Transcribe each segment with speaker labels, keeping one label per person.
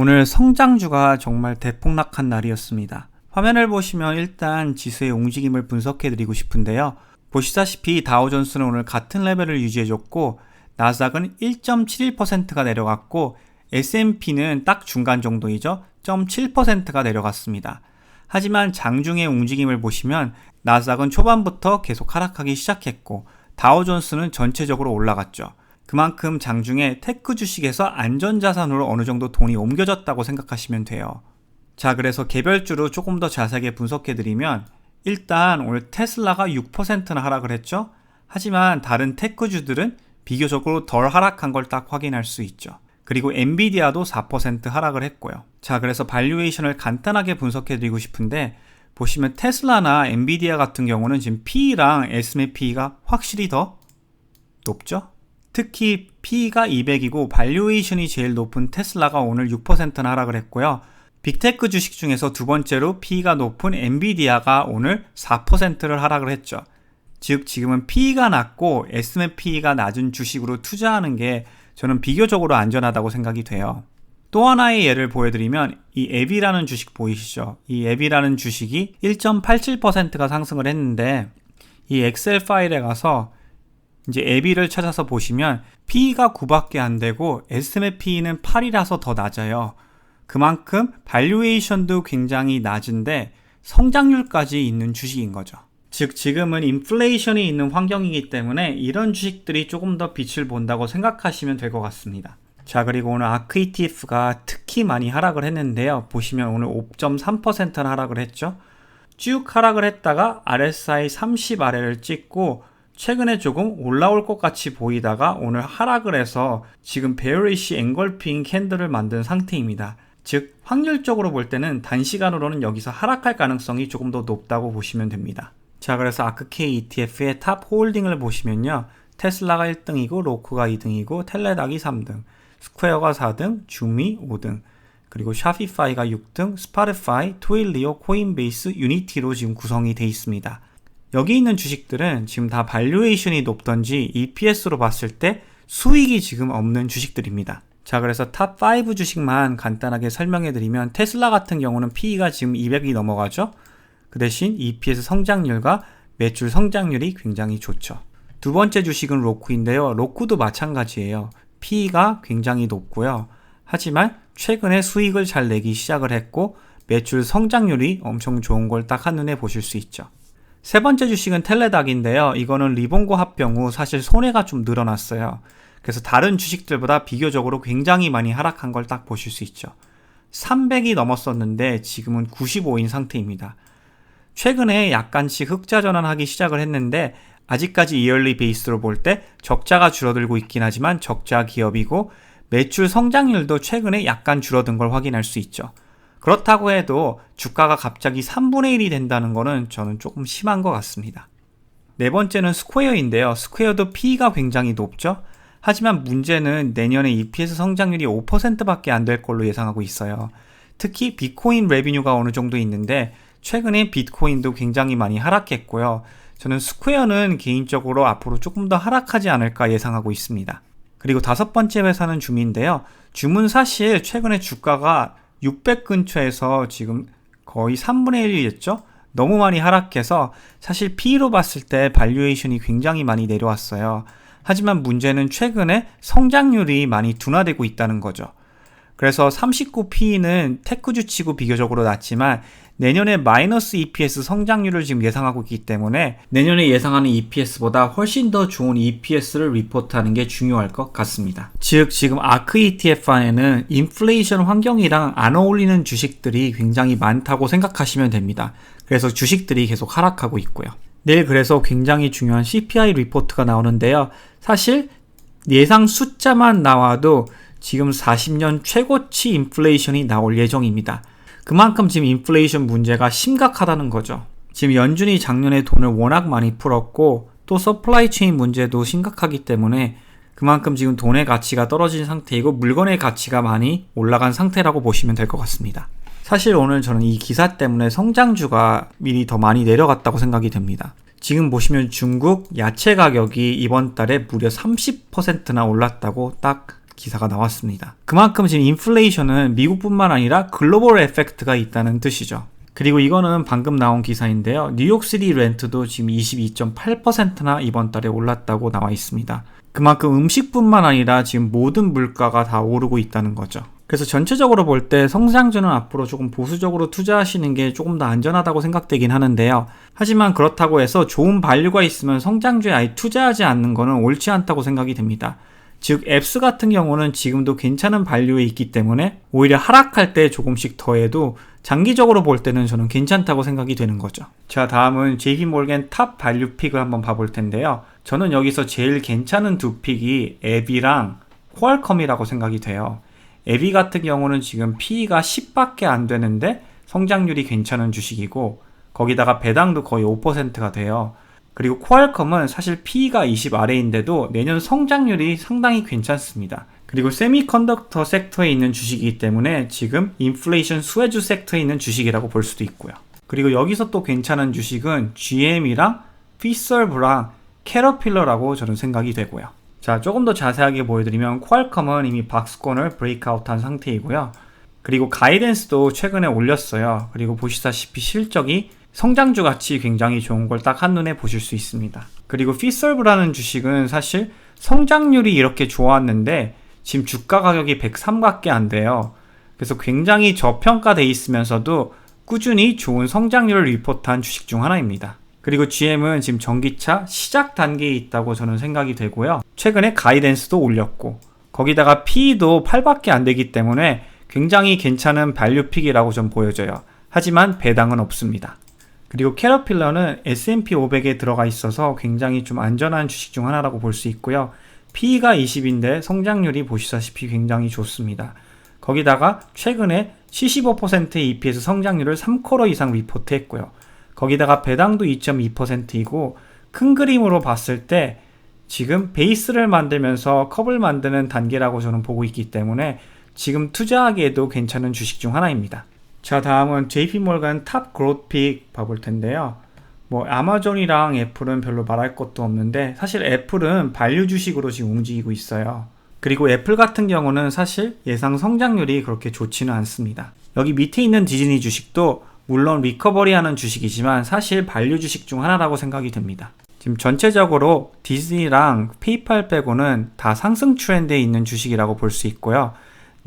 Speaker 1: 오늘 성장주가 정말 대폭락한 날이었습니다. 화면을 보시면 일단 지수의 움직임을 분석해 드리고 싶은데요. 보시다시피 다우존스는 오늘 같은 레벨을 유지해줬고 나스닥은 1.71%가 내려갔고 S&P는 딱 중간 정도이죠. 0.7%가 내려갔습니다. 하지만 장중의 움직임을 보시면 나스닥은 초반부터 계속 하락하기 시작했고 다우존스는 전체적으로 올라갔죠. 그만큼 장중에 테크 주식에서 안전자산으로 어느 정도 돈이 옮겨졌다고 생각하시면 돼요. 자, 그래서 개별주로 조금 더 자세하게 분석해드리면 일단 오늘 테슬라가 6%나 하락을 했죠. 하지만 다른 테크주들은 비교적으로 덜 하락한 걸 딱 확인할 수 있죠. 그리고 엔비디아도 4% 하락을 했고요. 자, 그래서 발류에이션을 간단하게 분석해 드리고 싶은데 보시면 테슬라나 엔비디아 같은 경우는 지금 P랑 S&P가 확실히 더 높죠? 특히 P가 200이고 발류에이션이 제일 높은 테슬라가 오늘 6%나 하락을 했고요. 빅테크 주식 중에서 두 번째로 P가 높은 엔비디아가 오늘 4%를 하락을 했죠. 즉 지금은 P가 낮고 S&P가 낮은 주식으로 투자하는 게 저는 비교적으로 안전하다고 생각이 돼요. 또 하나의 예를 보여드리면 이 앱이라는 주식 보이시죠? 이 앱이라는 주식이 1.87%가 상승을 했는데 이 엑셀 파일에 가서 이제 앱이를 찾아서 보시면 P가 9밖에 안 되고 S&P는 8이라서 더 낮아요. 그만큼 발류에이션도 굉장히 낮은데 성장률까지 있는 주식인 거죠. 즉 지금은 인플레이션이 있는 환경이기 때문에 이런 주식들이 조금 더 빛을 본다고 생각하시면 될 것 같습니다. 자 그리고 오늘 아크 ETF가 특히 많이 하락을 했는데요. 보시면 오늘 5.3%나 하락을 했죠. 쭉 하락을 했다가 RSI 30 아래를 찍고 최근에 조금 올라올 것 같이 보이다가 오늘 하락을 해서 지금 베어리시 앵걸핑 캔들을 만든 상태입니다. 즉 확률적으로 볼 때는 단시간으로는 여기서 하락할 가능성이 조금 더 높다고 보시면 됩니다. 자, 그래서 아크케이 ETF의 탑 홀딩을 보시면요. 테슬라가 1등이고 로크가 2등이고 텔레닥이 3등, 스퀘어가 4등, 주미 5등, 그리고 샤피파이가 6등, 스파르파이, 트윌리오, 코인베이스, 유니티로 지금 구성이 되어 있습니다. 여기 있는 주식들은 지금 다 발류에이션이 높던지 EPS로 봤을 때 수익이 지금 없는 주식들입니다. 자, 그래서 탑5 주식만 간단하게 설명해 드리면 테슬라 같은 경우는 PE가 지금 200이 넘어가죠. 그 대신 EPS 성장률과 매출 성장률이 굉장히 좋죠. 두 번째 주식은 로쿠인데요. 로쿠도 마찬가지예요. PE가 굉장히 높고요. 하지만 최근에 수익을 잘 내기 시작을 했고 매출 성장률이 엄청 좋은 걸 딱 한눈에 보실 수 있죠. 세 번째 주식은 텔레닥인데요. 이거는 리본고 합병 후 사실 손해가 좀 늘어났어요. 그래서 다른 주식들보다 비교적으로 굉장히 많이 하락한 걸 딱 보실 수 있죠. 300이 넘었었는데 지금은 95인 상태입니다. 최근에 약간씩 흑자 전환하기 시작을 했는데 아직까지 이얼리 베이스로 볼 때 적자가 줄어들고 있긴 하지만 적자 기업이고 매출 성장률도 최근에 약간 줄어든 걸 확인할 수 있죠. 그렇다고 해도 주가가 갑자기 3분의 1이 된다는 것은 저는 조금 심한 것 같습니다. 네 번째는 스퀘어인데요. 스퀘어도 P가 굉장히 높죠. 하지만 문제는 내년에 EPS 성장률이 5%밖에 안 될 걸로 예상하고 있어요. 특히 비트코인 레비뉴가 어느 정도 있는데 최근에 비트코인도 굉장히 많이 하락했고요. 저는 스퀘어는 개인적으로 앞으로 조금 더 하락하지 않을까 예상하고 있습니다. 그리고 다섯 번째 회사는 줌인데요. 줌은 사실 최근에 주가가 600 근처에서 지금 거의 3분의 1이었죠? 너무 많이 하락해서 사실 P로 봤을 때 발류에이션이 굉장히 많이 내려왔어요. 하지만 문제는 최근에 성장률이 많이 둔화되고 있다는 거죠. 그래서 39P는 테크주 치고 비교적으로 낮지만 내년에 마이너스 EPS 성장률을 지금 예상하고 있기 때문에 내년에 예상하는 EPS보다 훨씬 더 좋은 EPS를 리포트하는 게 중요할 것 같습니다. 즉 지금 아크 ETF 안에는 인플레이션 환경이랑 안 어울리는 주식들이 굉장히 많다고 생각하시면 됩니다. 그래서 주식들이 계속 하락하고 있고요. 내일 그래서 굉장히 중요한 CPI 리포트가 나오는데요. 사실 예상 숫자만 나와도 지금 40년 최고치 인플레이션이 나올 예정입니다. 그만큼 지금 인플레이션 문제가 심각하다는 거죠. 지금 연준이 작년에 돈을 워낙 많이 풀었고 또 서플라이 체인 문제도 심각하기 때문에 그만큼 지금 돈의 가치가 떨어진 상태이고 물건의 가치가 많이 올라간 상태라고 보시면 될 것 같습니다. 사실 오늘 저는 이 기사 때문에 성장주가 미리 더 많이 내려갔다고 생각이 됩니다. 지금 보시면 중국 야채 가격이 이번 달에 무려 30%나 올랐다고 딱 기사가 나왔습니다. 그만큼 지금 인플레이션은 미국뿐만 아니라 글로벌 에펙트가 있다는 뜻이죠. 그리고 이거는 방금 나온 기사인데요. 뉴욕시티 렌트도 지금 22.8%나 이번 달에 올랐다고 나와 있습니다. 그만큼 음식뿐만 아니라 지금 모든 물가가 다 오르고 있다는 거죠. 그래서 전체적으로 볼 때 성장주는 앞으로 조금 보수적으로 투자하시는 게 조금 더 안전하다고 생각되긴 하는데요. 하지만 그렇다고 해서 좋은 반류가 있으면 성장주에 아예 투자하지 않는 거는 옳지 않다고 생각이 됩니다. 즉 앱스 같은 경우는 지금도 괜찮은 반류에 있기 때문에 오히려 하락할 때 조금씩 더해도 장기적으로 볼 때는 저는 괜찮다고 생각이 되는 거죠. 자, 다음은 JP 몰겐 탑 반류 픽을 한번 봐볼 텐데요. 저는 여기서 제일 괜찮은 두 픽이 앱이랑 퀄컴이라고 생각이 돼요. 앱이 같은 경우는 지금 PE가 10밖에 안 되는데 성장률이 괜찮은 주식이고 거기다가 배당도 거의 5%가 돼요. 그리고 퀄컴은 사실 P가 20 아래인데도 내년 성장률이 상당히 괜찮습니다. 그리고 세미컨덕터 섹터에 있는 주식이기 때문에 지금 인플레이션 수혜주 섹터에 있는 주식이라고 볼 수도 있고요. 그리고 여기서 또 괜찮은 주식은 GM이랑 피설브랑 캐러필러라고 저는 생각이 되고요. 자, 조금 더 자세하게 보여드리면 퀄컴은 이미 박스권을 브레이크아웃한 상태이고요. 그리고 가이덴스도 최근에 올렸어요. 그리고 보시다시피 실적이 성장주 같이 굉장히 좋은 걸 딱 한눈에 보실 수 있습니다. 그리고 피설브라는 주식은 사실 성장률이 이렇게 좋았는데 지금 주가 가격이 103밖에 안 돼요. 그래서 굉장히 저평가돼 있으면서도 꾸준히 좋은 성장률을 리포트한 주식 중 하나입니다. 그리고 GM은 지금 전기차 시작 단계에 있다고 저는 생각이 되고요. 최근에 가이덴스도 올렸고 거기다가 P도 8밖에 안 되기 때문에 굉장히 괜찮은 발류픽이라고 좀 보여져요. 하지만 배당은 없습니다. 그리고 캐러필러는 S&P 500에 들어가 있어서 굉장히 좀 안전한 주식 중 하나라고 볼 수 있고요. PE가 20인데 성장률이 보시다시피 굉장히 좋습니다. 거기다가 최근에 75%의 EPS 성장률을 3쿼터 이상 리포트했고요. 거기다가 배당도 2.2%이고 큰 그림으로 봤을 때 지금 베이스를 만들면서 컵을 만드는 단계라고 저는 보고 있기 때문에 지금 투자하기에도 괜찮은 주식 중 하나입니다. 자, 다음은 JP몰간 탑 그로픽 봐볼 텐데요. 뭐 아마존이랑 애플은 별로 말할 것도 없는데 사실 애플은 반류 주식으로 지금 움직이고 있어요. 그리고 애플 같은 경우는 사실 예상 성장률이 그렇게 좋지는 않습니다. 여기 밑에 있는 디즈니 주식도 물론 리커버리하는 주식이지만 사실 반류 주식 중 하나라고 생각이 됩니다. 지금 전체적으로 디즈니랑 페이팔 빼고는 다 상승 트렌드에 있는 주식이라고 볼 수 있고요.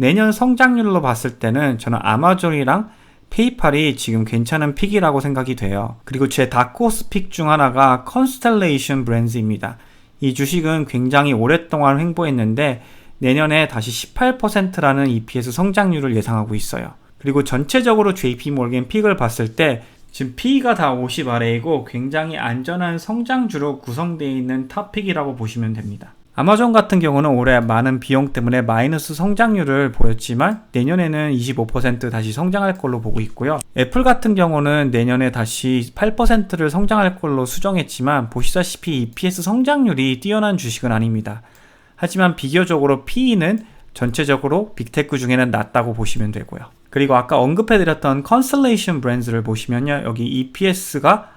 Speaker 1: 내년 성장률로 봤을 때는 저는 아마존이랑 페이팔이 지금 괜찮은 픽이라고 생각이 돼요. 그리고 제 다코스 픽 중 하나가 컨스텔레이션 브랜드입니다. 이 주식은 굉장히 오랫동안 횡보했는데 내년에 다시 18%라는 EPS 성장률을 예상하고 있어요. 그리고 전체적으로 JP 몰겐 픽을 봤을 때 지금 P가 다 50 아래이고 굉장히 안전한 성장주로 구성되어 있는 탑픽이라고 보시면 됩니다. 아마존 같은 경우는 올해 많은 비용 때문에 마이너스 성장률을 보였지만 내년에는 25% 다시 성장할 걸로 보고 있고요. 애플 같은 경우는 내년에 다시 8%를 성장할 걸로 수정했지만 보시다시피 EPS 성장률이 뛰어난 주식은 아닙니다. 하지만 비교적으로 PE는 전체적으로 빅테크 중에는 낮다고 보시면 되고요. 그리고 아까 언급해드렸던 컨슬레이션 브랜드를 보시면요. 여기 EPS가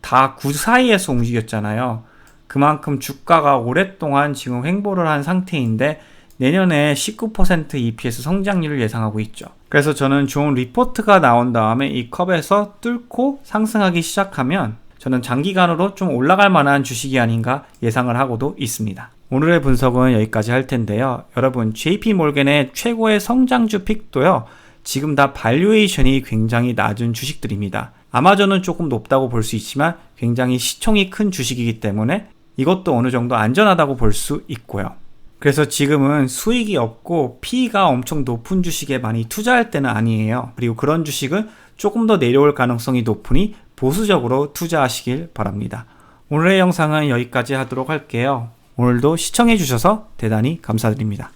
Speaker 1: 다 9 사이에서 움직였잖아요. 그만큼 주가가 오랫동안 지금 횡보를 한 상태인데 내년에 19% EPS 성장률을 예상하고 있죠. 그래서 저는 좋은 리포트가 나온 다음에 이 컵에서 뚫고 상승하기 시작하면 저는 장기간으로 좀 올라갈 만한 주식이 아닌가 예상을 하고도 있습니다. 오늘의 분석은 여기까지 할 텐데요. 여러분, JP 몰겐의 최고의 성장주 픽도요. 지금 다 발류에이션이 굉장히 낮은 주식들입니다. 아마존은 조금 높다고 볼 수 있지만 굉장히 시총이 큰 주식이기 때문에 이것도 어느 정도 안전하다고 볼 수 있고요. 그래서 지금은 수익이 없고 P가 엄청 높은 주식에 많이 투자할 때는 아니에요. 그리고 그런 주식은 조금 더 내려올 가능성이 높으니 보수적으로 투자하시길 바랍니다. 오늘의 영상은 여기까지 하도록 할게요. 오늘도 시청해 주셔서 대단히 감사드립니다.